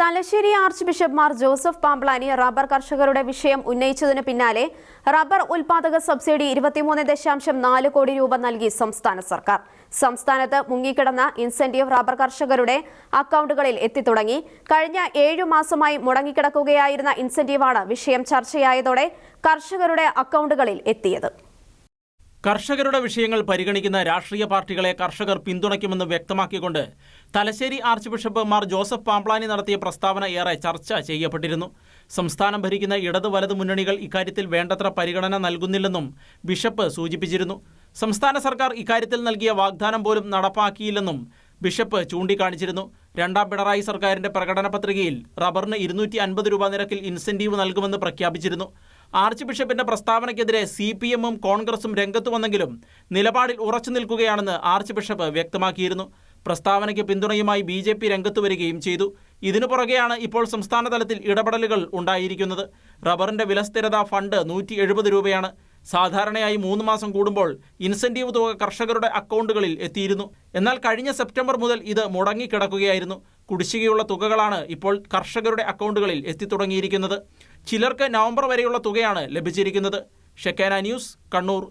Thalassery archbishop Mar Joseph Pamplany rubber കർഷകരുടെ വിഷയം ഉന്നയിച്ചതിന് പിന്നാലെ റബ്ബർ ഉൽപാദക സബ്സിഡി ഇരുപത്തിമൂന്ന് ദശാംശം നാല് കോടി രൂപ നൽകി സംസ്ഥാന സർക്കാർ. സംസ്ഥാനത്ത് മുങ്ങിക്കിടന്ന ഇൻസെന്റീവ് റബ്ബർ കർഷകരുടെ അക്കൗണ്ടുകളിൽ എത്തിത്തുടങ്ങി. കഴിഞ്ഞ ഏഴു മാസമായി മുടങ്ങിക്കിടക്കുകയായിരുന്ന ഇൻസെന്റീവാണ് വിഷയം ചർച്ചയായതോടെ കർഷകരുടെ അക്കൗണ്ടുകളിൽ എത്തിയത്. കർഷകരുടെ വിഷയങ്ങൾ പരിഗണിക്കുന്ന രാഷ്ട്രീയ പാർട്ടികളെ കർഷകർ പിന്തുണയ്ക്കുമെന്ന് വ്യക്തമാക്കിക്കൊണ്ട് Thalassery archbishop Mar Joseph Pamplany നടത്തിയ പ്രസ്താവന ഏറെ ചർച്ച ചെയ്യപ്പെട്ടിരുന്നു. സംസ്ഥാനം ഭരിക്കുന്ന ഇടത് വലത് മുന്നണികൾ ഇക്കാര്യത്തിൽ വേണ്ടത്ര പരിഗണന നൽകുന്നില്ലെന്നും ബിഷപ്പ് സൂചിപ്പിച്ചിരുന്നു. സംസ്ഥാന സർക്കാർ ഇക്കാര്യത്തിൽ നൽകിയ വാഗ്ദാനം പോലും നടപ്പാക്കിയില്ലെന്നും ബിഷപ്പ് ചൂണ്ടിക്കാണിച്ചിരുന്നു. രണ്ടാം പിണറായി സർക്കാരിന്റെ പ്രകടന പത്രികയിൽ റബ്ബറിന് ഇരുന്നൂറ്റി അൻപത് രൂപ നിരക്കിൽ ഇൻസെന്റീവ് നൽകുമെന്ന് പ്രഖ്യാപിച്ചിരുന്നു. ആർച്ച് ബിഷപ്പിന്റെ പ്രസ്താവനയ്ക്കെതിരെ സി പി എമ്മും കോൺഗ്രസും രംഗത്ത് വന്നെങ്കിലും നിലപാടിൽ ഉറച്ചു നിൽക്കുകയാണെന്ന് ആർച്ച് ബിഷപ്പ് വ്യക്തമാക്കിയിരുന്നു. പ്രസ്താവനയ്ക്ക് പിന്തുണയുമായി ബി ജെ പി രംഗത്ത് വരികയും ചെയ്തു. ഇതിനു പുറകെയാണ് ഇപ്പോൾ സംസ്ഥാന തലത്തിൽ ഇടപെടലുകൾ ഉണ്ടായിരിക്കുന്നത്. റബ്ബറിന്റെ വിലസ്ഥിരത ഫണ്ട് നൂറ്റി എഴുപത് രൂപയാണ്. സാധാരണയായി മൂന്ന് മാസം കൂടുമ്പോൾ ഇൻസെന്റീവ് തുക കർഷകരുടെ അക്കൗണ്ടുകളിൽ എത്തിയിരുന്നു. എന്നാൽ കഴിഞ്ഞ സെപ്റ്റംബർ മുതൽ ഇത് മുടങ്ങിക്കിടക്കുകയായിരുന്നു. കുടിശ്ശികയുള്ള തുകകളാണ് ഇപ്പോൾ കർഷകരുടെ അക്കൗണ്ടുകളിൽ എത്തിത്തുടങ്ങിയിരിക്കുന്നത്. ചിലർക്ക് നവംബർ വരെയുള്ള തുകയാണ് ലഭിച്ചിരിക്കുന്നത്. ഷെക്കാന ന്യൂസ് കണ്ണൂർ.